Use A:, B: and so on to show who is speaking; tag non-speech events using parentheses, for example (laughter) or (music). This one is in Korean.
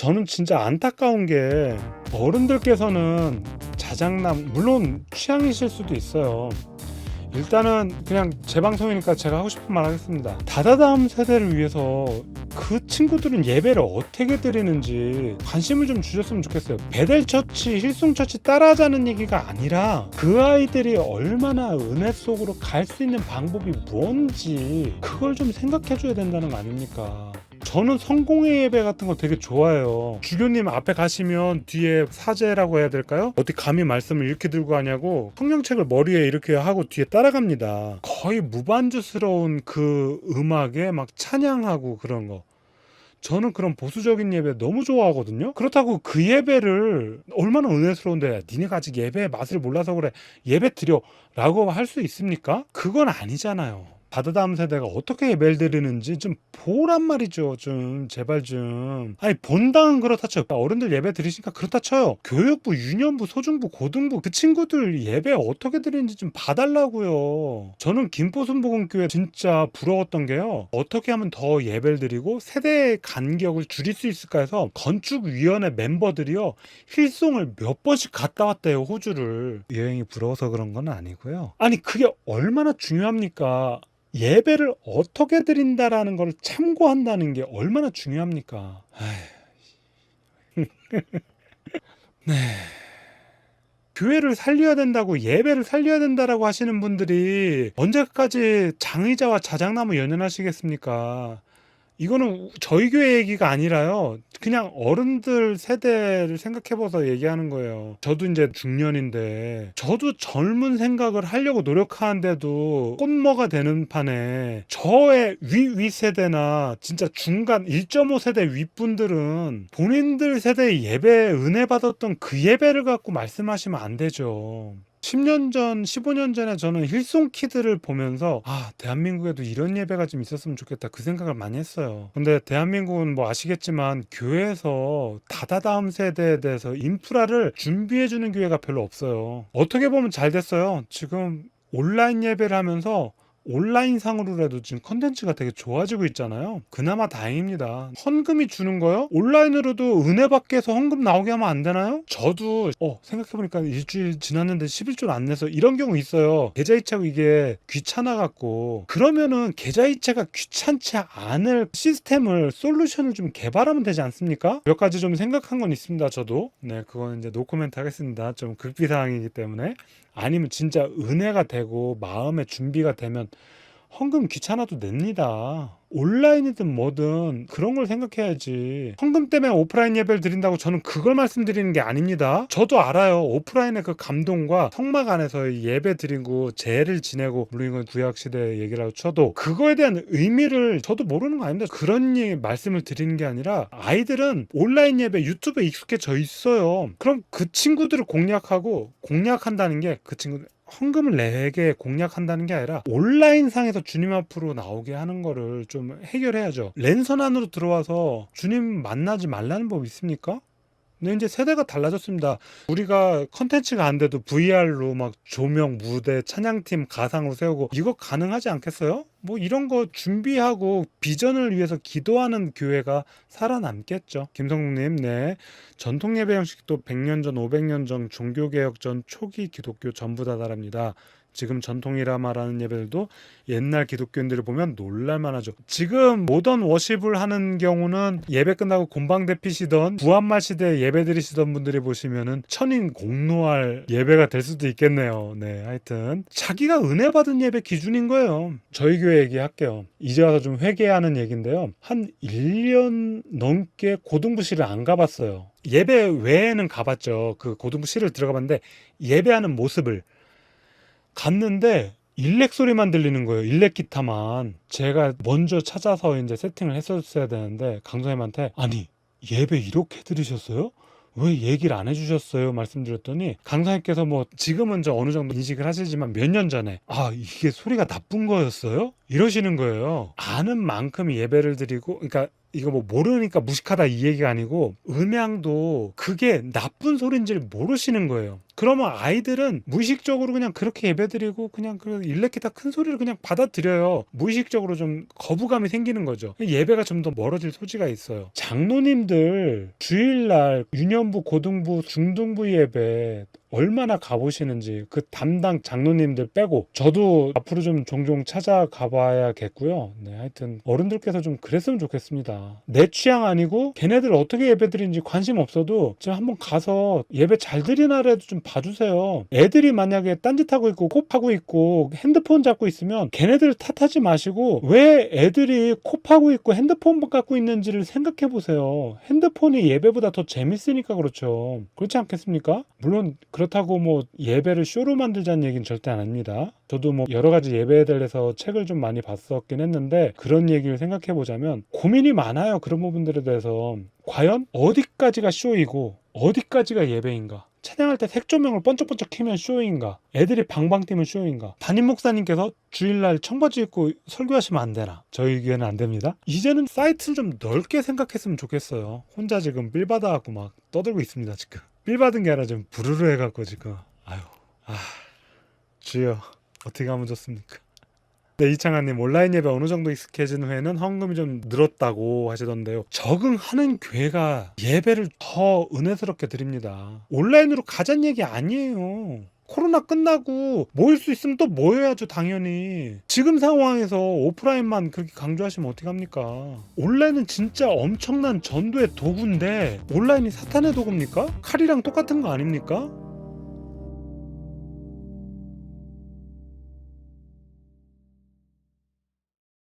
A: 저는 진짜 안타까운 게 어른들께서는 자장남 물론 취향이실 수도 있어요. 일단은 그냥 제 방송이니까 제가 하고 싶은 말 하겠습니다. 다다다음 세대를 위해서 그 친구들은 예배를 어떻게 드리는지 관심을 좀 주셨으면 좋겠어요. 베델처치, 힐송처치 따라하자는 얘기가 아니라 그 아이들이 얼마나 은혜 속으로 갈 수 있는 방법이 뭔지 그걸 좀 생각해 줘야 된다는 거 아닙니까? 저는 성공의 예배 같은 거 되게 좋아해요. 주교님 앞에 가시면 뒤에 사제라고 해야 될까요? 어떻게 감히 말씀을 이렇게 들고 가냐고 성경책을 머리에 이렇게 하고 뒤에 따라갑니다. 거의 무반주스러운 그 음악에 막 찬양하고 그런 거. 저는 그런 보수적인 예배 너무 좋아하거든요. 그렇다고 그 예배를 얼마나 은혜스러운데 니네가 아직 예배의 맛을 몰라서 그래 예배 드려라고 할 수 있습니까? 그건 아니잖아요. 다다다음 세대가 어떻게 예배를 드리는지 좀 보란 말이죠. 좀 제발 좀. 아니 본당은 그렇다 쳐요. 어른들 예배 드리시니까 그렇다 쳐요. 교육부, 유년부, 소중부, 고등부 그 친구들 예배 어떻게 드리는지 좀 봐달라고요. 저는 김포순복음교회 진짜 부러웠던 게요. 어떻게 하면 더 예배를 드리고 세대의 간격을 줄일 수 있을까 해서 건축위원회 멤버들이요. 힐송을 몇 번씩 갔다 왔대요. 호주를. 여행이 부러워서 그런 건 아니고요. 아니 그게 얼마나 중요합니까? 예배를 어떻게 드린다라는 걸 참고한다는 게 얼마나 중요합니까? (laughs) 네. 교회를 살려야 된다고 예배를 살려야 된다라고 하시는 분들이 언제까지 장의자와 자장나무 연연하시겠습니까? 이거는 저희 교회 얘기가 아니라요. 그냥 어른들 세대를 생각해봐서 얘기하는 거예요. 저도 이제 중년인데, 저도 젊은 생각을 하려고 노력하는데도 꽃모가 되는 판에, 저의 위, 위 세대나 진짜 중간 1.5 세대 윗분들은 본인들 세대의 예배 은혜 받았던 그 예배를 갖고 말씀하시면 안 되죠. 10년 전, 15년 전에 저는 힐송 키드를 보면서 아, 대한민국에도 이런 예배가 좀 있었으면 좋겠다. 그 생각을 많이 했어요. 근데 대한민국은 뭐 아시겠지만 교회에서 다다다음 세대에 대해서 인프라를 준비해 주는 교회가 별로 없어요. 어떻게 보면 잘 됐어요. 지금 온라인 예배를 하면서 온라인상으로라도 지금 컨텐츠가 되게 좋아지고 있잖아요. 그나마 다행입니다. 헌금이 주는 거요? 온라인으로도 은혜 받게해서 헌금 나오게 하면 안 되나요? 저도 어 생각해보니까 일주일 지났는데 11줄 안 내서 이런 경우 있어요. 계좌이체하고 이게 귀찮아 갖고 그러면은 계좌이체가 귀찮지 않을 시스템을 솔루션을 좀 개발하면 되지 않습니까? 몇 가지 좀 생각한 건 있습니다. 저도 네 그건 이제 노코멘트 하겠습니다. 좀 극비 사항이기 때문에 아니면 진짜 은혜가 되고 마음의 준비가 되면 헌금 귀찮아도 냅니다. 온라인이든 뭐든 그런 걸 생각해야지. 헌금 때문에 오프라인 예배를 드린다고 저는 그걸 말씀드리는 게 아닙니다. 저도 알아요. 오프라인의 그 감동과 성막 안에서 예배 드리고 제를 지내고 물론 이건 구약 시대 얘기라고 쳐도 그거에 대한 의미를 저도 모르는 거 아닙니다. 그런 말씀을 드리는 게 아니라 아이들은 온라인 예배 유튜브에 익숙해져 있어요. 그럼 그 친구들을 공략하고 공략한다는 게 그 친구들 헌금을 내게 공략한다는 게 아니라 온라인상에서 주님 앞으로 나오게 하는 거를 좀 해결해야죠. 랜선 안으로 들어와서 주님 만나지 말라는 법 있습니까? 근데 이제 세대가 달라졌습니다. 우리가 컨텐츠가 안 돼도 VR로 막 조명, 무대, 찬양팀 가상으로 세우고 이거 가능하지 않겠어요? 뭐 이런 거 준비하고 비전을 위해서 기도하는 교회가 살아남겠죠. 김성국님, 네. 전통 예배 형식도 100년 전, 500년 전, 종교개혁 전, 초기 기독교 전부 다 다릅니다. 지금 전통이라 말하는 예배들도 옛날 기독교인들을 보면 놀랄만 하죠. 지금 모던 워십을 하는 경우는 예배 끝나고 곤방대 피시던 부활말 시대 예배 드리시던 분들이 보시면은 천인 공노할 예배가 될 수도 있겠네요. 네, 하여튼 자기가 은혜 받은 예배 기준인 거예요. 저희 교회 얘기할게요. 이제 와서 좀 회개하는 얘기인데요. 한 1년 넘게 고등부실을 안 가봤어요. 예배 외에는 가봤죠. 그 고등부실을 들어가봤는데 예배하는 모습을 갔는데 일렉 소리만 들리는 거예요. 일렉 기타만. 제가 먼저 찾아서 이제 세팅을 했었어야 되는데 강사님한테 아니 예배 이렇게 들으셨어요? 왜 얘기를 안 해주셨어요? 말씀드렸더니 강사님께서 뭐 지금은 저 어느 정도 인식을 하시지만 몇 년 전에 아 이게 소리가 나쁜 거였어요? 이러시는 거예요. 아는 만큼 예배를 드리고 그러니까 이거 뭐 모르니까 무식하다 이 얘기가 아니고 음향도 그게 나쁜 소리인지를 모르시는 거예요. 그러면 아이들은 무의식적으로 그냥 그렇게 예배드리고 그냥 그 일렉기타 큰 소리를 그냥 받아들여요. 무의식적으로 좀 거부감이 생기는 거죠. 예배가 좀 더 멀어질 소지가 있어요. 장로님들 주일날 유년부, 고등부, 중등부 예배 얼마나 가보시는지 그 담당 장로님들 빼고 저도 앞으로 좀 종종 찾아가 봐야겠고요. 네, 하여튼 어른들께서 좀 그랬으면 좋겠습니다. 내 취향 아니고 걔네들 어떻게 예배 드리는지 관심 없어도 제가 한번 가서 예배 잘 드리나라도 좀 봐주세요. 애들이 만약에 딴짓하고 있고 코 파고 있고 핸드폰 잡고 있으면 걔네들 탓하지 마시고 왜 애들이 코 파고 있고 핸드폰 갖고 있는지를 생각해 보세요. 핸드폰이 예배보다 더 재밌으니까 그렇죠. 그렇지 않겠습니까? 물론 그렇다고 뭐 예배를 쇼로 만들자는 얘기는 절대 안 합니다. 저도 뭐 여러 가지 예배에 대해서 책을 좀 많이 봤었긴 했는데 그런 얘기를 생각해 보자면 고민이 많아요. 그런 부분들에 대해서 과연 어디까지가 쇼이고 어디까지가 예배인가? 찬양할 때 색조명을 번쩍번쩍 켜면 쇼인가? 애들이 방방 뛰면 쇼인가? 담임 목사님께서 주일날 청바지 입고 설교하시면 안 되나? 저희에게는 안 됩니다. 이제는 사이트를 좀 넓게 생각했으면 좋겠어요. 혼자 지금 빌 받아갖고 막 떠들고 있습니다 지금. 빌 받은 게 아니라 좀 부르르 해갖고 지금. 아유, 아, 주여 어떻게 하면 좋습니까? 네, 이창환님 온라인 예배 어느 정도 익숙해진 후에는 헌금이 좀 늘었다고 하시던데요. 적응하는 교회가 예배를 더 은혜스럽게 드립니다. 온라인으로 가자는 얘기 아니에요. 코로나 끝나고 모일 수 있으면 또 모여야죠 당연히 지금 상황에서 오프라인만 그렇게 강조하시면 어떡합니까 온라인은 진짜 엄청난 전도의 도구인데 온라인이 사탄의 도구입니까? 칼이랑 똑같은 거 아닙니까?